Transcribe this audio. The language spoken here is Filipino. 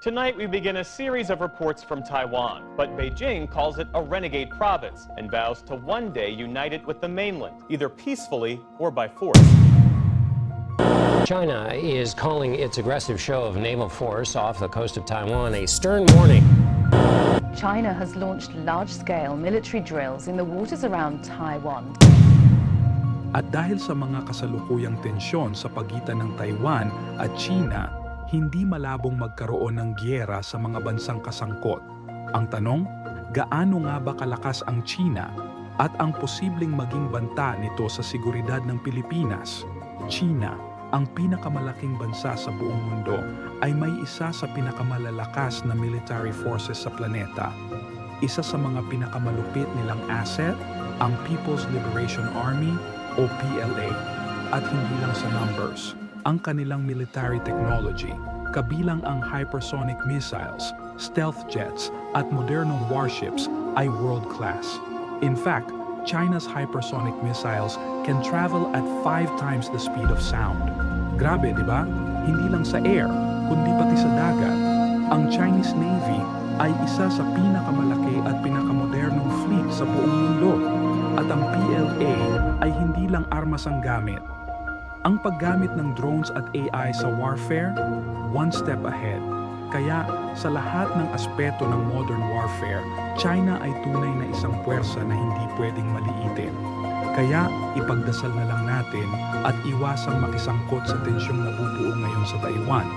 Tonight, we begin a series of reports from Taiwan, but Beijing calls it a renegade province and vows to one day unite it with the mainland, either peacefully or by force. China is calling its aggressive show of naval force off the coast of Taiwan a stern warning. China has launched large-scale military drills in the waters around Taiwan. At dahil sa mga kasalukuyang tensyon sa pagitan ng Taiwan at China, hindi malabong magkaroon ng gyera sa mga bansang kasangkot. Ang tanong, gaano nga ba kalakas ang China at ang posibleng maging banta nito sa seguridad ng Pilipinas? China, ang pinakamalaking bansa sa buong mundo, ay may isa sa pinakamalalakas na military forces sa planeta. Isa sa mga pinakamalupit nilang asset, ang People's Liberation Army o PLA. At hindi lang sa numbers, ang kanilang military technology, kabilang ang hypersonic missiles, stealth jets at modernong warships ay world-class. In fact, China's hypersonic missiles can travel at five times the speed of sound. Grabe, di ba? Hindi lang sa air, kundi pati sa dagat. Ang Chinese Navy ay isa sa pinakamalaki at pinakamodernong fleet sa buong mundo. At ang PLA ay hindi lang armas ang gamit. Ang paggamit ng drones at AI sa warfare, one step ahead. Kaya sa lahat ng aspeto ng modern warfare, China ay tunay na isang puwersa na hindi pwedeng maliitin. Kaya ipagdasal na lang natin at iwasang makisangkot sa tensyong nabubuo ngayon sa Taiwan.